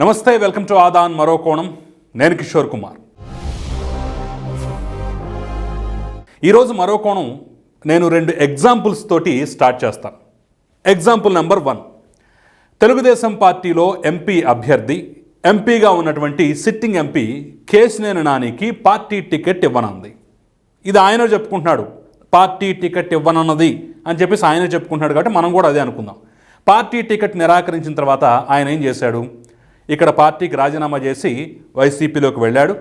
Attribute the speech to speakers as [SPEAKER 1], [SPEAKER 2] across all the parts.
[SPEAKER 1] నమస్తే welcome to Aadan మరో కోణం. నేను కిషోర్ కుమార్. ఈరోజు మరో కోణం నేను రెండు ఎగ్జాంపుల్స్ తోటి స్టార్ట్ చేస్తాను. ఎగ్జాంపుల్ నెంబర్ వన్ తెలుగుదేశం పార్టీలో ఎంపీ అభ్యర్థి ఎంపీగా ఉన్నటువంటి సిట్టింగ్ ఎంపీ కేశినేని నానికి పార్టీ టికెట్ ఇవ్వనుంది. ఇది ఆయన చెప్పుకుంటున్నాడు. పార్టీ టికెట్ ఇవ్వనన్నది అని చెప్పేసి ఆయన చెప్పుకుంటున్నాడు కాబట్టి మనం కూడా అదే అనుకుందాం. పార్టీ టికెట్ నిరాకరించిన తర్వాత ఆయన ఏం చేశాడు? ఇక్కడ పార్టీకి రాజీనామా చేసి వైసీపీలోకి వెళ్ళాడు.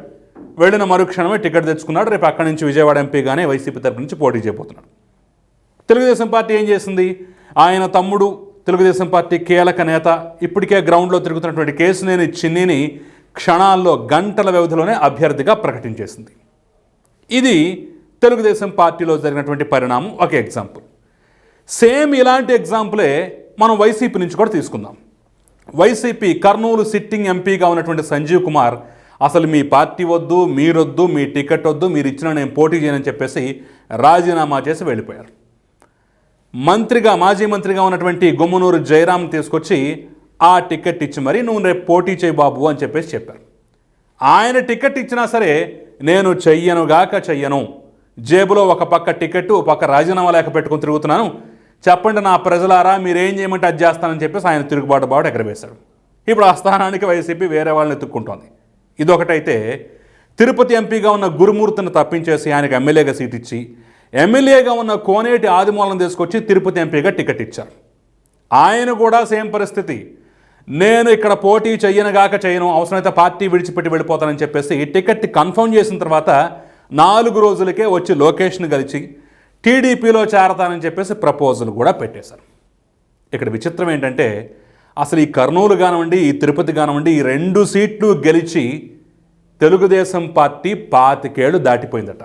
[SPEAKER 1] వెళ్ళిన మరుక్షణమే టికెట్ తెచ్చుకున్నాడు. రేపు అక్కడి నుంచి విజయవాడ ఎంపీగానే వైసీపీ తరపు నుంచి పోటీ చేయబోతున్నాడు. తెలుగుదేశం పార్టీ ఏం చేసింది? ఆయన తమ్ముడు తెలుగుదేశం పార్టీ కీలక నేత. ఇప్పటికే గ్రౌండ్లో తిరుగుతున్నటువంటి కేసునేని చిన్నిని క్షణాల్లో గంటల వ్యవధిలోనే అభ్యర్థిగా ప్రకటించేసింది. ఇది తెలుగుదేశం పార్టీలో జరిగినటువంటి పరిణామం. ఒక ఎగ్జాంపుల్. సేమ్ ఇలాంటి ఎగ్జాంపులే మనం వైసీపీ నుంచి కూడా తీసుకుందాం. వైసీపీ కర్నూలు సిట్టింగ్ ఎంపీగా ఉన్నటువంటి సంజీవ్ కుమార్ అసలు మీ పార్టీ వద్దు మీరొద్దు మీ టికెట్ వద్దు మీరు ఇచ్చిన నేను పోటీ చేయనని చెప్పేసి రాజీనామా చేసి వెళ్ళిపోయారు. మంత్రిగా మాజీ మంత్రిగా ఉన్నటువంటి గుమ్మనూరు జయరాం తీసుకొచ్చి ఆ టికెట్ ఇచ్చి మరి నువ్వు రేపు పోటీ చేయి బాబు అని చెప్పేసి చెప్పారు. ఆయన టికెట్ ఇచ్చినా సరే నేను చెయ్యనుగాక చెయ్యను. జేబులో ఒక పక్క టికెట్ ఒక పక్క రాజీనామా లేక పెట్టుకుని తిరుగుతున్నాను. చెప్పండి నా ప్రజలారా మీరేం చేయమంటే అది చేస్తానని చెప్పేసి ఆయన తిరుగుబాటు బాబు ఎగరవేశాడు. ఇప్పుడు ఆ స్థానానికి వైసీపీ వేరే వాళ్ళని ఎత్తుక్కుంటోంది. ఇదొకటైతే తిరుపతి ఎంపీగా ఉన్న గురుమూర్తిని తప్పించేసి ఆయనకు ఎమ్మెల్యేగా సీట్ ఇచ్చి ఎమ్మెల్యేగా ఉన్న కోనేటి ఆదిమూలం తీసుకొచ్చి తిరుపతి ఎంపీగా టికెట్ ఇచ్చారు. ఆయన కూడా సేమ్ పరిస్థితి. నేను ఇక్కడ పోటీ చెయ్యనుగాక చేయను అవసరమైతే పార్టీ విడిచిపెట్టి వెళ్ళిపోతానని చెప్పేసి టికెట్ కన్ఫర్మ్ చేసిన తర్వాత నాలుగు రోజులకే వచ్చి లొకేషన్ కలిసి టీడీపీలో చేరతానని చెప్పేసి ప్రపోజల్ కూడా పెట్టేశారు. ఇక్కడ విచిత్రం ఏంటంటే అసలు ఈ కర్నూలు కానివ్వండి ఈ తిరుపతి కానివ్వండి ఈ రెండు సీట్లు గెలిచి తెలుగుదేశం పార్టీ పాతికేళ్ళు దాటిపోయిందట.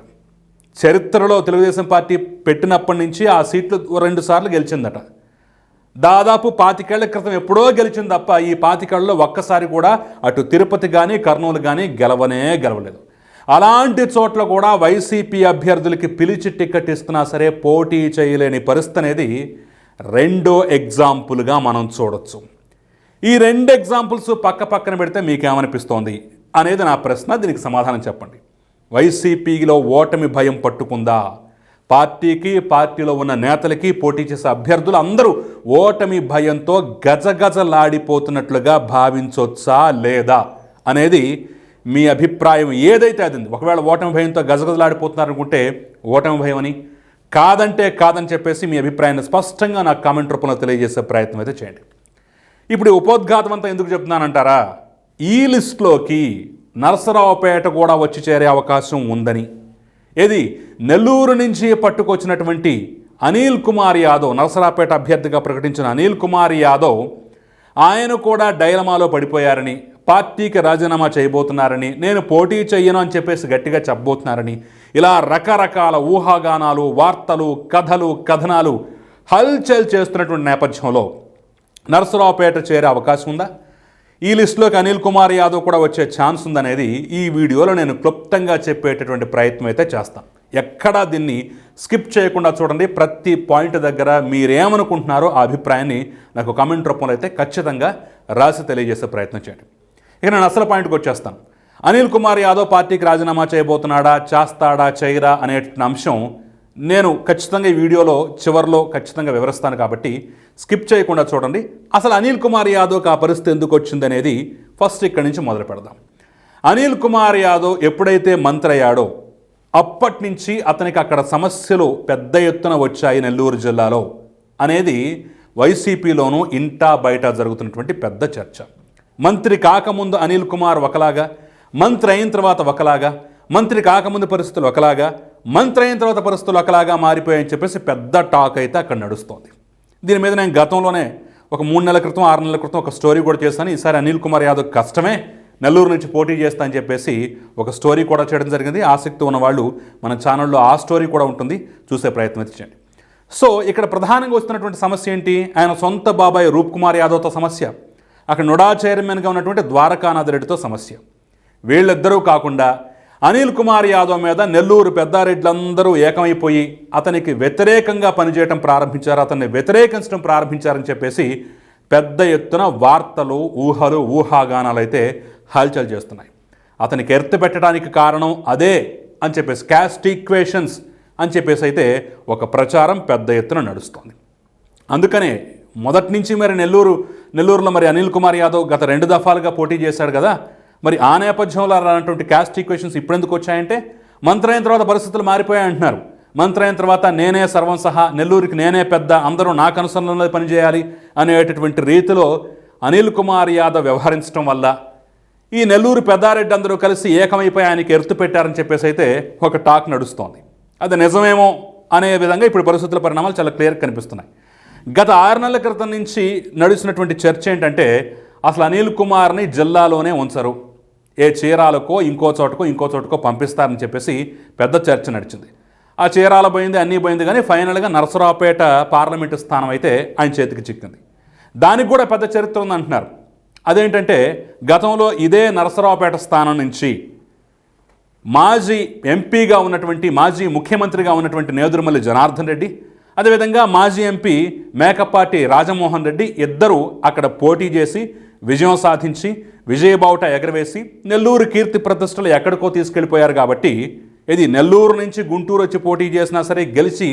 [SPEAKER 1] చరిత్రలో తెలుగుదేశం పార్టీ పెట్టినప్పటి నుంచి ఆ సీట్లు రెండు సార్లు గెలిచిందట. దాదాపు పాతికేళ్ళ క్రితం ఎప్పుడో గెలిచింది తప్ప ఈ పాతికేళ్ళలో ఒక్కసారి కూడా అటు తిరుపతి కానీ కర్నూలు కానీ గెలవనే గెలవలేదు. అలాంటి చోట్ల కూడా వైసీపీ అభ్యర్థులకి పిలిచి టికెట్ ఇస్తున్నా సరే పోటీ చేయలేని పరిస్థితి అనేది రెండో ఎగ్జాంపుల్గా మనం చూడొచ్చు. ఈ రెండు ఎగ్జాంపుల్స్ పక్క పక్కన పెడితే మీకేమనిపిస్తోంది అనేది నా ప్రశ్న. దీనికి సమాధానం చెప్పండి. వైసీపీలో ఓటమి భయం పట్టుకుందా? పార్టీకి పార్టీలో ఉన్న నేతలకి పోటీ చేసే అభ్యర్థులు అందరూ ఓటమి భయంతో గజగజలాడిపోతున్నట్లుగా భావించొచ్చా లేదా అనేది మీ అభిప్రాయం ఏదైతే అది ఒకవేళ ఓటమి భయంతో గజగజలాడిపోతున్నారనుకుంటే ఓటమి భయం అని కాదంటే కాదని చెప్పేసి మీ అభిప్రాయాన్ని స్పష్టంగా నాకు కామెంట్ రూపంలో తెలియజేసే ప్రయత్నం అయితే చేయండి. ఇప్పుడు ఈ ఉపోద్ఘాతం అంతా ఎందుకు చెప్తున్నానంటారా? ఈ లిస్టులోకి నరసరావుపేట కూడా వచ్చి చేరే అవకాశం ఉందని. ఇది నెల్లూరు నుంచి పట్టుకొచ్చినటువంటి అనిల్ కుమార్ యాదవ్ నరసరావుపేట అభ్యర్థిగా ప్రకటించిన అనిల్ కుమార్ యాదవ్ ఆయన కూడా డైలమాలో పడిపోయారని పార్టీకి రాజీనామా చేయబోతున్నారని నేను పోటీ చెయ్యను అని చెప్పేసి గట్టిగా చెప్పబోతున్నారని ఇలా రకరకాల ఊహాగానాలు వార్తలు కథలు కథనాలు హల్చల్ చేస్తున్నటువంటి నేపథ్యంలో నర్సరావుపేట చేరే అవకాశం ఉందా? ఈ లిస్టులోకి అనిల్ కుమార్ యాదవ్ కూడా వచ్చే ఛాన్స్ ఉందనేది ఈ వీడియోలో నేను క్లుప్తంగా చెప్పేటటువంటి ప్రయత్నం అయితే చేస్తాను ఎక్కడా దీన్ని స్కిప్ చేయకుండా చూడండి. ప్రతి పాయింట్ దగ్గర మీరేమనుకుంటున్నారో ఆ అభిప్రాయాన్ని నాకు కమెంట్ రూపంలో అయితే ఖచ్చితంగా రాసి తెలియజేసే ప్రయత్నం చేయండి. ఇక నేను అసలు పాయింట్కి వచ్చేస్తాను. అనిల్ కుమార్ యాదవ్ పార్టీకి రాజీనామా చేయబోతున్నాడా చేస్తాడా చేయరా అనే అంశం నేను ఖచ్చితంగా ఈ వీడియోలో చివరిలో ఖచ్చితంగా వివరిస్తాను కాబట్టి స్కిప్ చేయకుండా చూడండి. అసలు అనిల్ కుమార్ యాదవ్కి ఆ పరిస్థితి ఎందుకు వచ్చిందనేది ఫస్ట్ ఇక్కడి నుంచి మొదలు పెడదాం. అనిల్ కుమార్ యాదవ్ ఎప్పుడైతే మంత్రి అయ్యాడో అప్పటి నుంచి అతనికి అక్కడ సమస్యలు పెద్ద ఎత్తున వచ్చాయి నెల్లూరు జిల్లాలో అనేది వైసీపీలోనూ ఇంటా బయట జరుగుతున్నటువంటి పెద్ద చర్చ. మంత్రి కాకముందు అనిల్ కుమార్ ఒకలాగా మంత్రి అయిన తర్వాత ఒకలాగా మంత్రి కాకముందు పరిస్థితులు ఒకలాగా మంత్రి అయిన తర్వాత పరిస్థితులు ఒకలాగా మారిపోయాయని చెప్పేసి పెద్ద టాక్ అయితే అక్కడ నడుస్తోంది. దీని మీద నేను గతంలోనే ఒక మూడు నెలల క్రితం ఆరు నెలల క్రితం ఒక స్టోరీ కూడా చేశాను. ఈసారి అనిల్ కుమార్ యాదవ్ కష్టమే నెల్లూరు నుంచి పోటీ చేస్తా అని చెప్పేసి ఒక స్టోరీ కూడా చేయడం జరిగింది. ఆసక్తి ఉన్నవాళ్ళు మన ఛానల్లో ఆ స్టోరీ కూడా ఉంటుంది. చూసే ప్రయత్నం చేయండి. సో ఇక్కడ ప్రధానంగా వస్తున్నటువంటి సమస్య ఏంటి? ఆయన సొంత బాబాయ్ రూప్ కుమార్ యాదవ్తో సమస్య. అక్కడ నుడా చైర్మన్గా ఉన్నటువంటి ద్వారకానాథ్ రెడ్డితో సమస్య. వీళ్ళిద్దరూ కాకుండా అనిల్ కుమార్ యాదవ్ మీద నెల్లూరు పెద్దారెడ్లందరూ ఏకమైపోయి అతనికి వ్యతిరేకంగా పనిచేయటం ప్రారంభించారు అతన్ని వ్యతిరేకించడం ప్రారంభించారని చెప్పేసి పెద్ద ఎత్తున వార్తలు ఊహలు ఊహాగానాలు అయితే హల్చల్ చేస్తున్నాయి. అతనికి ఎర్త్ పెట్టడానికి కారణం అదే అని చెప్పేసి క్యాస్ట్ ఈక్వేషన్స్ అని చెప్పేసి అయితే ఒక ప్రచారం పెద్ద ఎత్తున నడుస్తోంది. అందుకనే మొదటి నుంచి మరి నెల్లూరు నెల్లూరులో మరి అనిల్ కుమార్ యాదవ్ గత రెండు దఫాలుగా పోటీ చేశాడు కదా. మరి ఆ నేపథ్యంలో అలాంటి క్యాస్ట్ ఈక్వేషన్స్ ఇప్పుడెందుకు వచ్చాయంటే మంత్రి అయిన తర్వాత పరిస్థితులు మారిపోయాయి అంటున్నారు. మంత్రి అయిన తర్వాత నేనే సర్వం సహా నెల్లూరుకి నేనే పెద్ద అందరూ నాకు అనుసరణలో పనిచేయాలి అనేటటువంటి రీతిలో అనిల్ కుమార్ యాదవ్ వ్యవహరించడం వల్ల ఈ నెల్లూరు పెద్దారెడ్డి అందరూ కలిసి ఏకమైపోయి ఆయనకి ఎర్తు పెట్టారని చెప్పేసి అయితే ఒక టాక్ నడుస్తోంది. అది నిజమేమో అనే విధంగా ఇప్పుడు పరిస్థితుల పరిణామాలు చాలా క్లియర్ కనిపిస్తున్నాయి. గత ఆరు నెలల క్రితం నుంచి నడుస్తున్నటువంటి చర్చ ఏంటంటే అసలు అనిల్ కుమార్ని జిల్లాలోనే ఉంచరు. ఏ చీరాలకో ఇంకో చోటకో ఇంకో చోటకో పంపిస్తారని చెప్పేసి పెద్ద చర్చ నడిచింది. ఆ చీరాల పోయింది అన్నీ పోయింది కానీ ఫైనల్గా నరసరావుపేట పార్లమెంటు స్థానం అయితే ఆయన చేతికి చిక్కింది. దానికి కూడా పెద్ద చరిత్ర ఉందంటున్నారు. అదేంటంటే గతంలో ఇదే నరసరావుపేట స్థానం నుంచి మాజీ ఎంపీగా ఉన్నటువంటి మాజీ ముఖ్యమంత్రిగా ఉన్నటువంటి నేదురుమల్లి జనార్దన్ రెడ్డి అదేవిధంగా మాజీ ఎంపీ మేకపాటి రాజమోహన్ రెడ్డి ఇద్దరూ అక్కడ పోటీ చేసి విజయం సాధించి విజయబావుట ఎగరవేసి నెల్లూరు కీర్తి ప్రతిష్టలు ఎక్కడికో తీసుకెళ్ళిపోయారు కాబట్టి ఇది నెల్లూరు నుంచి గుంటూరు వచ్చి పోటీ చేసినా సరే గెలిచి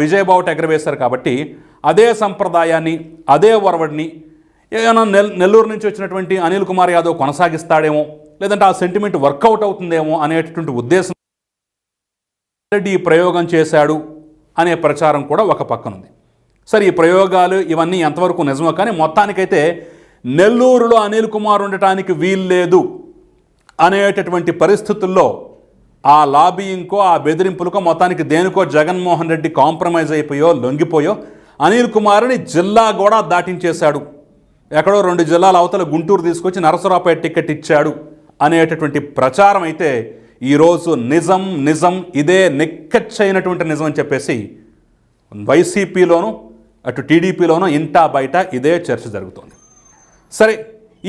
[SPEAKER 1] విజయబావుట ఎగరవేశారు కాబట్టి అదే సంప్రదాయాన్ని అదే ఒరవడిని ఏమైనా నెల్ నెల్లూరు నుంచి వచ్చినటువంటి అనిల్ కుమార్ యాదవ్ కొనసాగిస్తాడేమో లేదంటే ఆ సెంటిమెంట్ వర్కౌట్ అవుతుందేమో అనేటటువంటి ఉద్దేశం రెడ్డి ఈ ప్రయోగం చేశాడు. అనే ప్రచారం కూడా ఒక పక్కనుంది. సరే ఈ ప్రయోగాలు ఇవన్నీ ఎంతవరకు నిజమో కానీ మొత్తానికైతే నెల్లూరులో అనిల్ కుమార్ ఉండటానికి వీల్లేదు అనేటటువంటి పరిస్థితుల్లో ఆ లాబీయింగ్కో ఆ బెదిరింపులకో మొత్తానికి దేనికో జగన్మోహన్ రెడ్డి కాంప్రమైజ్ అయిపోయో లొంగిపోయో అనిల్ కుమార్ని జిల్లా కూడా దాటించేశాడు. ఎక్కడో రెండు జిల్లాల అవతల గుంటూరు తీసుకొచ్చి నరసరావుపేట టికెట్ ఇచ్చాడు అనేటటువంటి ప్రచారం అయితే ఈరోజు నిజం నిజం ఇదే నిక్కచ్చైనటువంటి నిజం అని చెప్పేసి వైసీపీలోను అటు టీడీపీలోను ఇంటా బయట ఇదే చర్చ జరుగుతోంది. సరే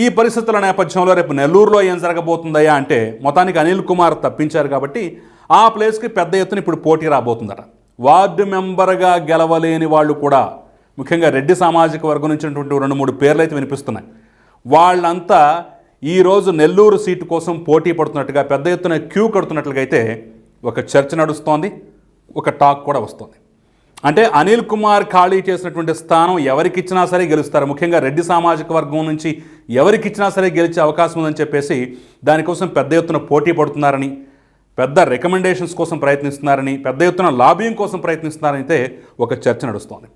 [SPEAKER 1] ఈ పరిస్థితుల నేపథ్యంలో రేపు నెల్లూరులో ఏం జరగబోతుందయ్యా అంటే మొత్తానికి అనిల్ కుమార్ తప్పించారు కాబట్టి ఆ ప్లేస్కి పెద్ద ఎత్తున ఇప్పుడు పోటీ రాబోతుందట. వార్డు మెంబర్గా గెలవలేని వాళ్ళు కూడా ముఖ్యంగా రెడ్డి సామాజిక వర్గం నుంచి రెండు మూడు పేర్లు అయితే వినిపిస్తున్నాయి. వాళ్ళంతా ఈరోజు నెల్లూరు సీటు కోసం పోటీ పడుతున్నట్టుగా పెద్ద ఎత్తున క్యూ కడుతున్నట్లుగా అయితే ఒక చర్చ నడుస్తోంది ఒక టాక్ కూడా వస్తోంది. అంటే అనిల్ కుమార్ ఖాళీ చేసినటువంటి స్థానం ఎవరికి ఇచ్చినా సరే గెలుస్తారు. ముఖ్యంగా రెడ్డి సామాజిక వర్గం నుంచి ఎవరికి ఇచ్చినా సరే గెలిచే అవకాశం ఉందని చెప్పేసి దానికోసం పెద్ద ఎత్తున పోటీ పడుతున్నారని పెద్ద రికమెండేషన్స్ కోసం ప్రయత్నిస్తున్నారని పెద్ద ఎత్తున లాబింగ్ కోసం ప్రయత్నిస్తున్నారని అయితే ఒక చర్చ నడుస్తోంది.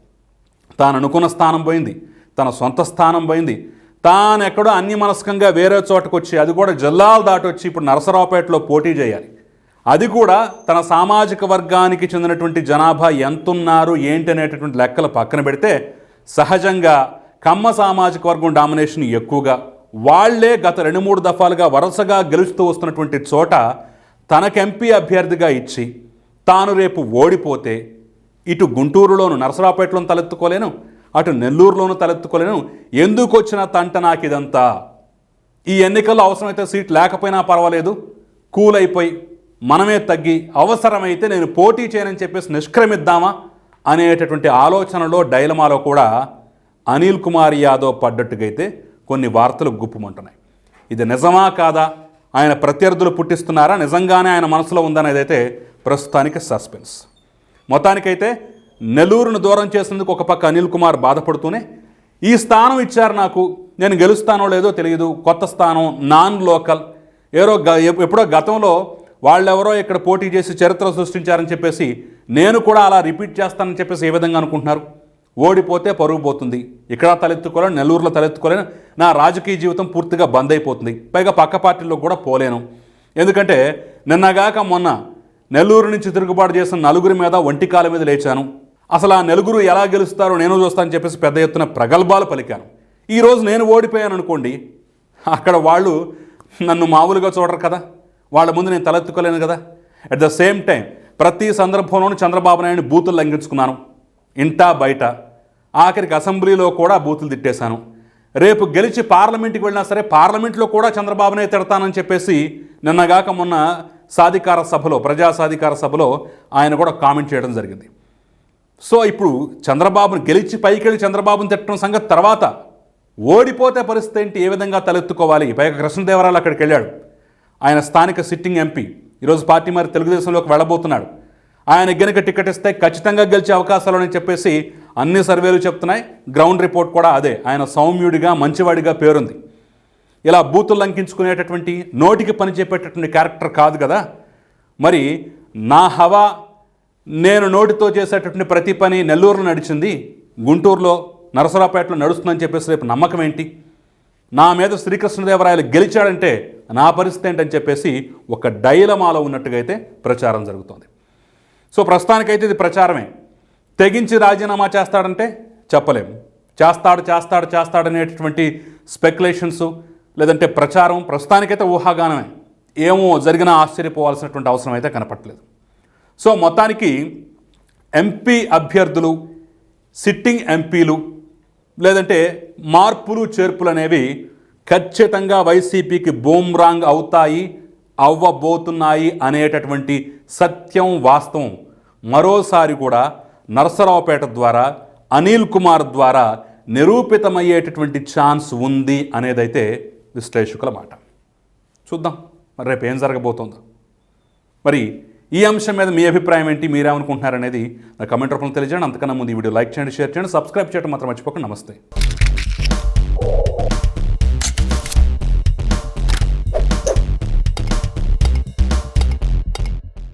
[SPEAKER 1] తాను అనుకున్న స్థానం పోయింది తన సొంత స్థానం పోయింది తాను ఎక్కడో అన్యమనస్కంగా వేరే చోటకు వచ్చి అది కూడా జిల్లాలు దాటి వచ్చి ఇప్పుడు నరసరావుపేటలో పోటీ చేయాలి. అది కూడా తన సామాజిక వర్గానికి చెందినటువంటి జనాభా ఎంతున్నారు ఏంటి అనేటటువంటి లెక్కలు పక్కన పెడితే సహజంగా కమ్మ సామాజిక వర్గం డామినేషన్ ఎక్కువగా వాళ్ళే గత రెండు మూడు దఫాలుగా వరుసగా గెలుస్తూ వస్తున్నటువంటి చోట తనకు ఎంపీ అభ్యర్థిగా ఇచ్చి తాను రేపు ఓడిపోతే ఇటు గుంటూరులోను నరసరావుపేటలోను తలెత్తుకోలేను అటు నెల్లూరులోనూ తలెత్తుకోలేను. ఎందుకు వచ్చిన తంట నాకు ఇదంతా? ఈ ఎన్నికల్లో అవసరమైతే సీట్ లేకపోయినా పర్వాలేదు. కూల్ అయిపోయి మనమే తగ్గి అవసరమైతే నేను పోటీ చేయనని చెప్పేసి నిష్క్రమిద్దామా అనేటటువంటి ఆలోచనలో డైలమాలో కూడా అనిల్ కుమార్ యాదవ్ పడ్డట్టుగైతే కొన్ని వార్తలు గుప్పుమంటున్నాయి. ఇది నిజమా కాదా? ఆయన ప్రత్యర్థులు పుట్టిస్తున్నారా? నిజంగానే ఆయన మనసులో ఉందనేది అయితే ప్రస్తుతానికి సస్పెన్స్. మొత్తానికైతే నెల్లూరును దూరం చేసినందుకు ఒక పక్క అనిల్ కుమార్ బాధపడుతూనే ఈ స్థానం ఇచ్చారు నాకు నేను గెలుస్తానో లేదో తెలియదు కొత్త స్థానం నాన్ లోకల్. ఏరో ఎప్పుడో గతంలో వాళ్ళెవరో ఇక్కడ పోటీ చేసి చరిత్ర సృష్టించారని చెప్పేసి నేను కూడా అలా రిపీట్ చేస్తానని చెప్పేసి ఏ విధంగా అనుకుంటున్నారు? ఓడిపోతే పరుగు పోతుంది. ఇక్కడ తలెత్తుకోలేను నెల్లూరులో తలెత్తుకోలేను నా రాజకీయ జీవితం పూర్తిగా బంద్ అయిపోతుంది. పైగా పక్క పార్టీల్లో కూడా పోలేను. ఎందుకంటే నిన్నగాక మొన్న నెల్లూరు నుంచి తిరుగుబాటు చేసిన నలుగురి మీద ఒంటికాల మీద లేచాను. అసలు ఆ నలుగురు ఎలా గెలుస్తారో నేను చూస్తానని చెప్పేసి పెద్ద ఎత్తున ప్రగల్భాలు పలికాను. ఈరోజు నేను ఓడిపోయాను అనుకోండి అక్కడ వాళ్ళు నన్ను మామూలుగా చూడరు కదా వాళ్ళ ముందు నేను తలెత్తుకోలేను కదా. అట్ ద సేమ్ టైం ప్రతి సందర్భంలోనూ చంద్రబాబు నాయుడు బూతులు లంఘించుకున్నాను. ఇంటా బయట ఆఖరికి అసెంబ్లీలో కూడా బూతులు తిట్టేశాను. రేపు గెలిచి పార్లమెంట్కి వెళ్ళినా సరే పార్లమెంట్లో కూడా చంద్రబాబునే తిడతానని చెప్పేసి నిన్నగాక మొన్న సాధికార సభలో ప్రజా సాధికార సభలో ఆయన కూడా కామెంట్ చేయడం జరిగింది. సో ఇప్పుడు చంద్రబాబును గెలిచి పైకెళ్ళి చంద్రబాబును తిట్టడం సంగతి తర్వాత ఓడిపోతే పరిస్థితి ఏంటి? ఏ విధంగా తలెత్తుకోవాలి? పైగా కృష్ణదేవరాయలు అక్కడికి వెళ్ళాడు. ఆయన స్థానిక సిట్టింగ్ ఎంపీ. ఈరోజు పార్టీ మరి తెలుగుదేశంలోకి వెళ్ళబోతున్నాడు. ఆయన గనుక టికెట్ ఇస్తే ఖచ్చితంగా గెలిచే అవకాశాలు అని చెప్పేసి అన్ని సర్వేలు చెప్తున్నాయి. గ్రౌండ్ రిపోర్ట్ కూడా అదే. ఆయన సౌమ్యుడిగా మంచివాడిగా పేరుంది. ఇలా బూతులు లంకించుకునేటటువంటి నోటికి పనిచేపేటటువంటి క్యారెక్టర్ కాదు కదా? మరి నా హవా నేను నోటితో చేసేటటువంటి ప్రతి పని నెల్లూరులో నడిచింది గుంటూరులో నరసరావుపేటలో నడుస్తుందని చెప్పేసి రేపు నమ్మకం ఏంటి? నా మీద శ్రీకృష్ణదేవరాయలు గెలిచాడంటే నా పరిస్థితి ఏంటని చెప్పేసి ఒక డైలమాలో ఉన్నట్టుగా అయితే ప్రచారం జరుగుతోంది. సో ప్రస్తుతానికైతే ఇది ప్రచారమే. తెగించి రాజీనామా చేస్తాడంటే చెప్పలేం. చేస్తాడు చేస్తాడు చేస్తాడు అనేటటువంటి స్పెక్యులేషన్స్ లేదంటే ప్రచారం ప్రస్తుతానికైతే ఊహాగానమే. ఏమో జరిగినా ఆశ్చర్యపోవాల్సినటువంటి అవసరం అయితే కనపట్లేదు సో మొత్తానికి ఎంపీ అభ్యర్థులు సిట్టింగ్ ఎంపీలు లేదంటే మార్పులు చేర్పులు అనేవి ఖచ్చితంగా వైసీపీకి బూమ్రాంగ్ అవుతాయి అవ్వబోతున్నాయి అనేటటువంటి సత్యం వాస్తవం మరోసారి కూడా నరసరావుపేట ద్వారా అనిల్ కుమార్ ద్వారా నిరూపితమయ్యేటటువంటి ఛాన్స్ ఉంది అనేదైతే విశ్లేషకుల మాట. చూద్దాం. మరి రేపు ఏం జరగబోతుందో. మరి ఈ అంశం మీద మీ అభిప్రాయం ఏంటి? మీరేమనుకుంటున్నారనేది నా కమెంట్ రూపంలో తెలియజేయండి. అంతకన్నా ముందు ఈ వీడియో లైక్ చేయండి షేర్ చేయండి సబ్స్క్రైబ్ చేయడం మాత్రం మర్చిపోకండి. నమస్తే.